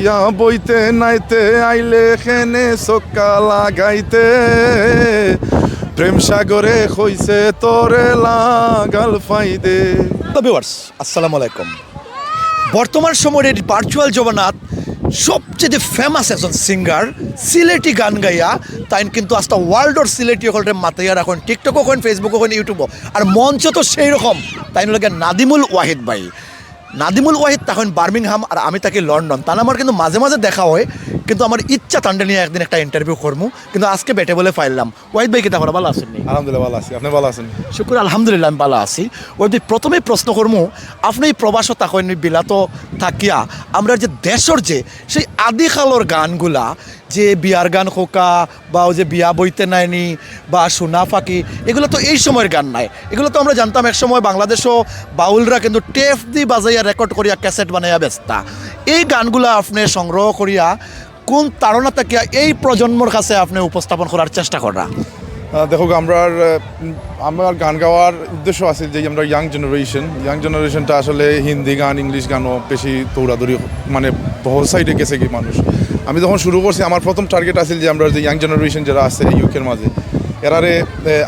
বিয়া বইতে নাইতে আইলে খেনে সক্কা লাগাইতে। প্রেম সাগরে হইছে তোরে লাগাল ফাইদে। ভিউয়ার্স আসসালামু আলাইকুম। বর্তমান সময়ের ভার্চুয়াল জগন্নাথ সবচেয়ে ফেমাস একজন সিঙ্গার সিলেটি গান গাইয়া তাই কিন্তু আস্তা ওয়ার্ল্ডর সিলেটি হলরে মাতাইয়া রাখুন টিকটক ওখান ফেসবুক ওখান ইউটিউব আর মঞ্চ তো সেই রকম। তাই নাদিমুল ওয়াহিদ ভাই। নাদিমুল ওয়াহিদ তখন বার্মিংহাম আর আমি তাকে লন্ডন। তাহলে আমার কিন্তু মাঝে মাঝে দেখা হয় কিন্তু আমার ইচ্ছা তান্ডে নিয়ে একদিন একটা ইন্টারভিউ করব কিন্তু আজকে বেটে বলে ফাইলাম ওয়াহিদ ভাই কি তাহলে ভালো আসেননি আলহামদুলিল্লাহ ভালো আছি। আপনি ভালো আছেন? শুকুর আলহামদুলিল্লাহ আমি ভালো আছি। ওই যে প্রথমে প্রশ্ন করমু আপনি এই প্রবাসও থাকেন বিলাত থাকিয়া আমরা যে দেশর যে সেই আদিকালর গানগুলা যে বিয়ার গান খোকা বা ওই যে বিয়া বইতে নাইনি বা সোনা ফাঁকি এগুলো তো এই সময়ের গান নাই। এগুলো তো আমরা জানতাম এক সময় বাংলাদেশও বাউলরা কিন্তু টেপ দি বাজাইয়া রেকর্ড করিয়া ক্যাসেট বানাইয়া ব্যস্তা। এই গানগুলা আপনি সংগ্রহ করিয়া কোন তাড়না এই প্রজন্মর কাছে আপনি উপস্থাপন করার চেষ্টা করা দেখো আমরা আমার গান গাওয়ার উদ্দেশ্য আছে যে আমরা ইয়াং জেনারেশন ইয়াং জেনারেশনটা আসলে হিন্দি গান, ইংলিশ গানও বেশি দৌড়াদৌড়ি মানে বহু সাইডে গেছে কি মানুষ। আমি যখন শুরু করছি, আমার প্রথম টার্গেট আছিল যে আমরা যে ইয়াং জেনারেশন যারা আছে ইউকের মাঝে, এরারে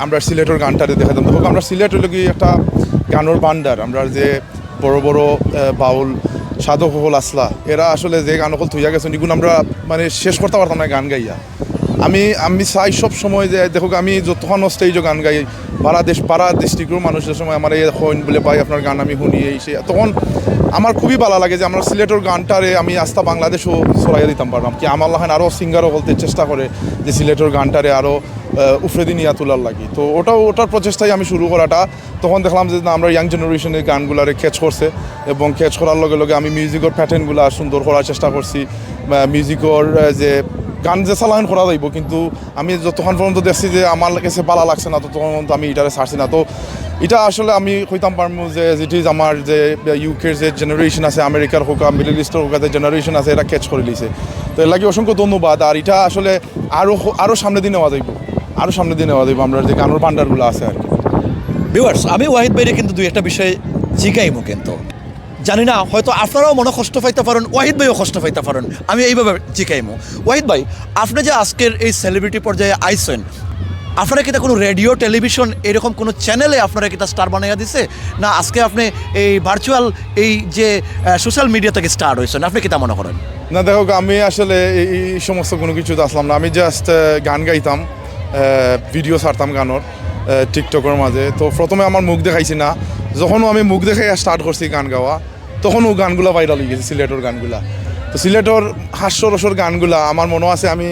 আমরা সিলেটের গানটারে দেখাতাম দেখো, আমরা সিলেট হলো কি একটা গানের বান্ডার আমরা যে বড় বড় বাউল সাধক হল আসলা, এরা আসলে যে গান অকল থইয়া গেছেন এগুলো আমরা মানে শেষ করতে পারতাম না গান গাইয়া। আমি আমি চাই সব সময় যে, দেখো আমি যতক্ষণ স্টেজও গান গাই, পাড়া দেশ, পাড়া ডিস্ট্রিক্টের মানুষের সময় আমার এই হইন বলে ভাই আপনার গান আমি শুনি, এই তখন আমার খুবই ভালো লাগে যে আমরা সিলেটের গানটারে আমি আস্থা বাংলাদেশও ছড়াইয়া দিতাম পারলাম। কি আমার লাহান আরও সিঙ্গারও বলতে চেষ্টা করে যে সিলেটের গানটারে আরও উফরে দিন ইয়া তোলার লাগি। তো ওটাও, ওটার প্রচেষ্টাই আমি শুরু করাটা। তখন দেখলাম যে আমরা ইয়াং জেনারেশনের গানগুলারে ক্যাচ করছে এবং ক্যাচ করার লগে লগে আমি মিউজিকের প্যাটার্নগুলো সুন্দর করার চেষ্টা করছি। মিউজিকর যে গান যে চালান করা যাইব, কিন্তু আমি যতক্ষণ পর্যন্ত দেখছি যে আমার কাছে ভালো লাগছে না, ততক্ষণ পর্যন্ত আমি এটারে ছাড়ছি না। তো এটা আসলে আমি কইতাম পারব যে ইজ আমার যে ইউকের যে জেনারেশন আছে আমেরিকার হোক মিডল ইস্টের হোক, যে জেনারেশন আছে এটা ক্যাচ করে লিছে। তো এর লাগে অসংখ্য ধন্যবাদ, আর এটা আসলে আরও আরও সামনে দিনে নেওয়া যাইব। আরও সামনে দিনে নেওয়া যাইব, আমরা যে গানের ভান্ডারগুলো আছে আর কি। ভিউয়ার্স আমি ওয়াহিদ ভাইরে কিন্তু দুই একটা বিষয় জিগাইমু কিন্তু। জানি না, হয়তো আপনারাও মনে কষ্ট পাইতে পারেন, ওয়াহিদ ভাইও কষ্ট পাইতে পারেন। আমি এইভাবে জিগাইমু ওয়াহিদ ভাই, আপনি যে আজকের এই সেলিব্রিটি পর্যায়ে আইসেন আপনারা কিতা কোনো রেডিও টেলিভিশন এরকম কোনো চ্যানেলে আপনারা কিতা স্টার বানাইয়া দিছে? না, আজকে আপনি এই ভার্চুয়াল এই যে সোশ্যাল মিডিয়া থেকে স্টার হয়েছেন আপনি কিতা মনে করেন? না, দেখো, আমি আসলে এই সমস্ত কোনো কিছুতে আসলাম না। আমি জাস্ট গান গাইতাম ভিডিও ছাড়তাম গানোর টিকটকের মাঝে। তো প্রথমে আমার মুখ দেখাইছি না। যখনও আমি মুখ দেখাই স্টার্ট করছি গান গাওয়া তখনও গানগুলা ভাইরাল হয়ে গেছে, সিলেটের গানগুলা। তো সিলেটের হাস্যরসর গানগুলা, আমার মনে আছে আমি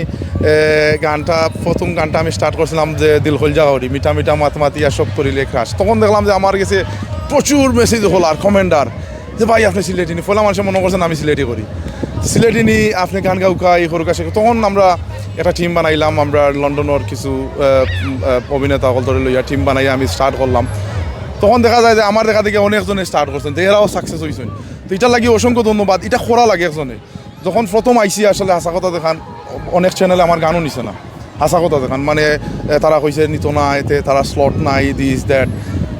গানটা, প্রথম গানটা আমি স্টার্ট করছিলাম যে দিল হল যাওয়ারি মিঠা মিঠা মাত মাতিয়া সব তরিলে ক্রাশ তখন দেখলাম যে আমার কাছে প্রচুর মেসেজ হল আর কমেন্ডার যে, ভাই, আপনি সিলেটি নি ফলে মানুষের মনে করছেন আমি সিলেটি করি। সিলেটি নি আপনি গান গাউকা এই করুকা সে তখন আমরা একটা টিম বানাইলাম, আমরা লন্ডনের কিছু অভিনেতা সকল ধরে লইয়া টিম বানাই আমি স্টার্ট করলাম। তখন দেখা যায় যে আমার দেখা দেখে অনেকজনে স্টার্ট করছেন তো এরাও সাকসেস হয়েছেন তো এটা লাগি অসংখ্য ধন্যবাদ। এটা খরা লাগে একজনে। যখন প্রথম আইসি আসলে হাসা কথা দেখান, অনেক চ্যানেলে আমার গানও নিছে না। হাসা কথা দেখান মানে তারা কইছে নিত না এতে তারা স্লট নাই দিস দ্যাট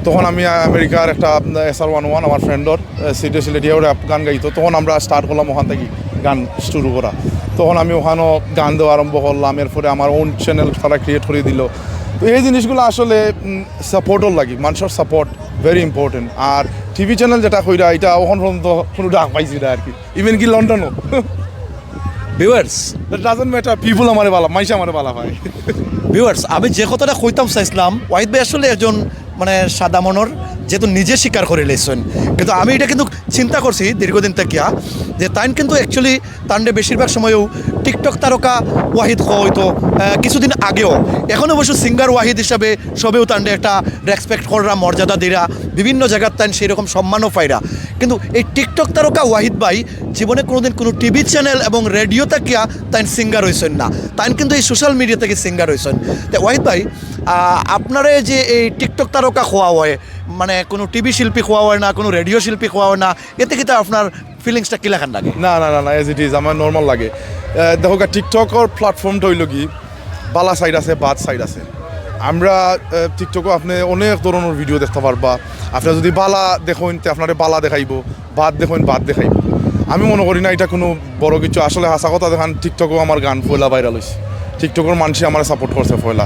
তখন আমি আমেরিকার একটা এস আর ওয়ান ওয়ান আমার ফ্রেন্ডর সিটে র্যাপ গান গাইতো। তখন আমরা স্টার্ট করলাম ওখান থেকে গান শুরু করা। তখন আমি ওখানেও গান দেওয়া আরম্ভ করলাম। এরপরে আমার ওন চ্যানেল তারা ক্রিয়েট করে দিল। তো এই জিনিসগুলো আসলে সাপোর্টও লাগে। মানুষের সাপোর্ট ভেরি ইম্পর্টেন্ট আর টিভি চ্যানেল যেটা কইরা এটা এখন পর্যন্ত কোনো ডাক পাইছি না আর কি ইভেন কি লন্ডনও ভিউয়ার্স ডাজন ম্যাটার পিপুল আমার ভালো মাইশা আমার ভালো হয় ভিউয়ার্স আমি যে কথাটা কইতাম চাইছিলাম ওয়াহিদ ভাই আসলে একজন মানে সাদা মনর যেহেতু নিজে স্বীকার করে লেছেন। কিন্তু আমি এটা কিন্তু চিন্তা করছি দীর্ঘদিন থেকে যে তাইন কিন্তু অ্যাকচুয়ালি তান্ডে বেশিরভাগ সময়েও টিকটক তারকা ওয়াহিদ হয়তো কিছুদিন আগেও। এখন অবশ্য সিঙ্গার ওয়াহিদ হিসাবে সবেও তান্ডে একটা রেসপেক্ট করা মর্যাদা দিরা, বিভিন্ন জায়গার তাইন সেই রকম সম্মানও পাইরা। কিন্তু এই টিকটক তারকা ওয়াহিদ ভাই জীবনে কোনোদিন কোনো টিভি চ্যানেল এবং রেডিও তাকিয়া তাইন সিঙ্গার হয়েছেন না। তাইন কিন্তু এই সোশ্যাল মিডিয়া থেকে সিঙ্গার হয়েছেন তো ওয়াহিদ ভাই আপনারে যে এই টিকটক তারকা খোয়া হয় মানে কোনো টিভি শিল্পী খোয়া হয় না, কোনো রেডিও শিল্পী খোয়া হয় না, এতে কিন্তু আপনার ফিলিংসটা কি লেখান লাগে না না না না এজ ইট ইজ আমার নর্মাল লাগে। দেখো টিকটকর প্ল্যাটফর্মটা হইল কি, বালা সাইড আছে, বাদ সাইড আছে। আমরা টিকটকও আপনি অনেক ধরনের ভিডিও দেখতে পারবা। আপনি যদি বালা দেখুন, তে আপনার বালা দেখাইব, বাদ দেখুন, বাদ দেখাইব। আমি মনে করি না এটা কোনো বড় কিছু। আসলে হাসা কথা দেখান টিকটকও আমার গান ফয়লা ভাইরাল হয়েছে টিকটকের মানুষই আমার সাপোর্ট করছে ফয়লা।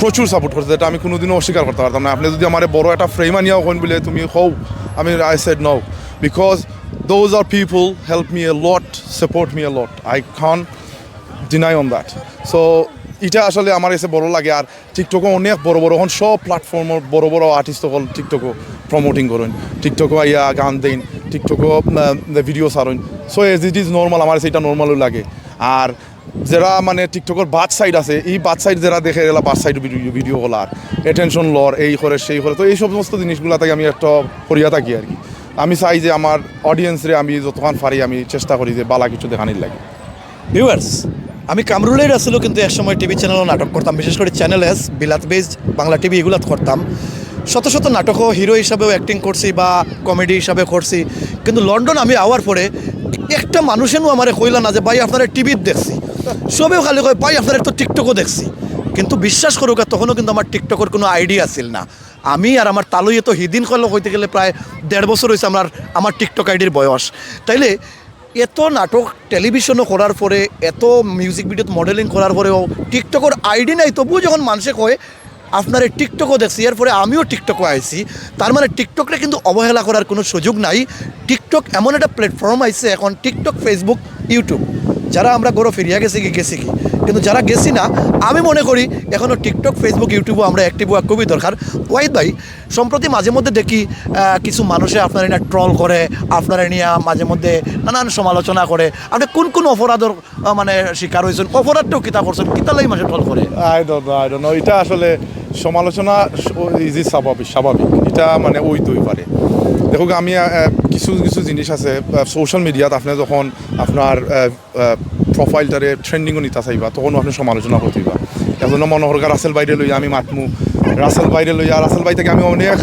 প্রচুর সাপোর্ট করছে এটা আমি কোনোদিনও অস্বীকার করতে পারতাম না। আপনি যদি আমার বড় একটা ফ্রেম আনিয়াও হন বলে, তুমি হও, আমি I said no because those are people help me a lot support me a lot I can't deny on that so এটা আসলে আমার কাছে বড় লাগে। আর টিকটকও অনেক বড় বড় হন সব প্ল্যাটফর্মর বড় বড় আর্টিস্ট সকল টিকটকও প্রমোটিং করেন। টিকটকও আইয়া গান দেন টিকটকও ভিডিও সারেন so as it is normal আমার কাছে এটা নর্মালও লাগে। আর যারা মানে টিকটকের বাদ সাইড আছে, এই বাদ সাইড যারা দেখে গেলা বাদ সাইড ভিডিও আর অ্যাটেনশন লর এই করে, সেই করে, তো এই সমস্ত জিনিসগুলো থেকে আমি একটা করিয়া থাকি আর কি। আমি চাই যে আমার অডিয়েন্সরে আমি যতক্ষণ পারি, আমি চেষ্টা করি যে বালা কিছু দেখানির লাগে। ভিউয়ার্স আমি কামরুলের আসলেও কিন্তু একসময় টিভি চ্যানেলও নাটক করতাম, বিশেষ করে চ্যানেল এস, বিলাত বেজ, বাংলা টিভি এগুলো করতাম। শত শত নাটকও হিরো হিসাবেও অ্যাক্টিং করছি বা কমেডি হিসাবে করছি। কিন্তু লন্ডন আমি আওয়ার পরে একটা মানুষেরও আমার কইলা না যে, ভাই, আপনারা টিভির দেখছি। সবেও খালি কয়, ভাই, আপনারা তো টিকটকও দেখছি। কিন্তু বিশ্বাস করুক তখনও কিন্তু আমার টিকটকের কোনো আইডিয়া ছিল না। আমি আর আমার তালুয়ে তো হিদিন কল হইতে গেলে প্রায় দেড় বছর হয়েছে আমার আমার টিকটক আইডির বয়স। তাইলে এত নাটক টেলিভিশনও করার পরে, এত মিউজিক ভিডিওত মডেলিং করার পরেও টিকটকর আইডি নাই, তবুও যখন মানুষে কয়, আপনার এই টিকটকও দেখছি এর পরে আমিও টিকটকও আইছি, তার মানে টিকটকটা কিন্তু অবহেলা করার কোনো সুযোগ নাই। টিকটক এমন একটা প্ল্যাটফর্ম আইছে এখন টিকটক ফেসবুক ইউটিউব যারা আমরা গরো ফিরিয়া গেছি কি গেছি কি? কিন্তু যারা গেছি না, আমি মনে করি এখনও টিকটক ফেসবুক ইউটিউবও আমরা অ্যাক্টিভ হওয়া খুবই দরকার। ওয়াইদ ভাই, সম্প্রতি মাঝে মধ্যে দেখি কিছু মানুষে আপনারা নিয়ে ট্রল করে, আপনারা নিয়ে মাঝে মধ্যে নানান সমালোচনা করে। আপনি কোন কোন অপরাধের মানে শিকার হয়েছেন? অপরাধটাও কিতা করছেন? কিতা লাগি মাসে ট্রল করে? এটা আসলে সমালোচনা ইজি স্বাভাবিক? স্বাভাবিক। এটা মানে ওই দুই পারে। দেখো আমি কিছু কিছু জিনিস আছে সোশ্যাল মিডিয়াত আপনি যখন আপনার প্রোফাইলটারে ট্রেন্ডিংও নিতে চাইবা, তখনও আপনি সমালোচনা করতেইবা এখন মনে হরকা রাসেল বাইরে লইয়া আমি মাতমু। রাসেল বাইরে লইয়া রাসেল বাই থেকে আমি অনেক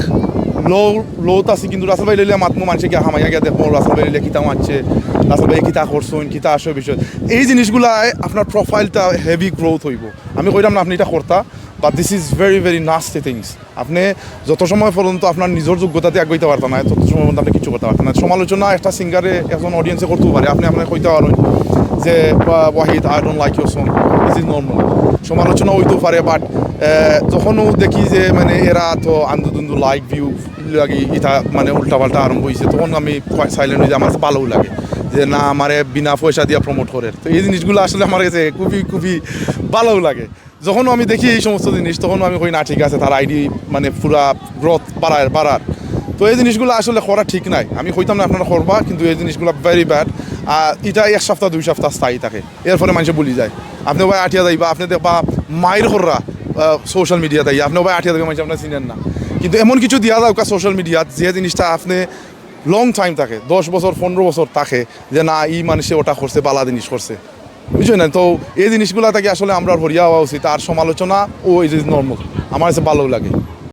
লো লোত আছি, কিন্তু রাসেল ভাই লইলে মাতমু, মানুষে গিয়ে হামাইয়া গিয়ে দেখব রাসেল ভাই লইলে কিতা মারছে রাসেল ভাই কিতা করছুন, কিতা আসো বিষয়। এই জিনিসগুলাই আপনার প্রোফাইলটা হেভি গ্রোথ হইব। আমি কইলাম না, আপনি এটা করতা but this is very very nasty things আপনি যত সময় পর্যন্ত আপনার নিজের যোগ্যতাতে আগাইতে পারতেন না, তত সময় পর্যন্ত আপনি কিছু করতে পারতেন না। সমালোচনা একটা সিঙ্গারে এখন অডিয়েন্সে করতেও পারে, আপনি আপনার কইতে পারেন যে Wahid I don't like your song this is normal সমালোচনা হইতেও পারে বাট যখনও দেখি যে মানে এরা তো আন্দু দুন্দু লাইক ভিউ লাগি, ইটা মানে উল্টাপাল্টা আরম্ভ হয়েছে তখন আমি সাইলেন্ট হয়ে আমার ভালোও লাগে। যে, না, আমারে বিনা পয়সা দিয়ে প্রমোট করে। তো এই জিনিসগুলো আসলে আমার কাছে খুবই খুবই ভালোও লাগে। যখনও আমি দেখি এই সমস্ত জিনিস, তখনও আমি কই, না, ঠিক আছে, তার আইডি মানে পুরা গ্রোথ বাড়ায়, বাড়ার। তো এই জিনিসগুলো আসলে করা ঠিক নাই। আমি কইতাম না আপনারা করবা, কিন্তু এই জিনিসগুলো ভেরি ব্যাড আর এটা এক সপ্তাহ, দুই সপ্তাহ স্থায়ী থাকে। এর ফলে মানুষে বলি যায়। আপনি ভাই আঠিয়া যাইবা, আপনি দেখবা মায়ের কররা সোশ্যাল মিডিয়াতে আপনি ভাই আঠিয়া দেবে মানুষ আপনার চিনেন না। কিন্তু এমন কিছু দিয়া যাও সোশ্যাল মিডিয়াত যে জিনিসটা আপনি লং টাইম থাকে, দশ বছর, পনেরো বছর থাকে, যে না, এই মানুষে ওটা করছে, বালা জিনিস করছে। বুঝছ না? তো এই জিনিসগুলো থেকে আসলে আমরা হরিয়া হওয়া উচিত। আর সমালোচনা, ও ইজ ইজ নর্মাল আমার কাছে ভালো লাগে।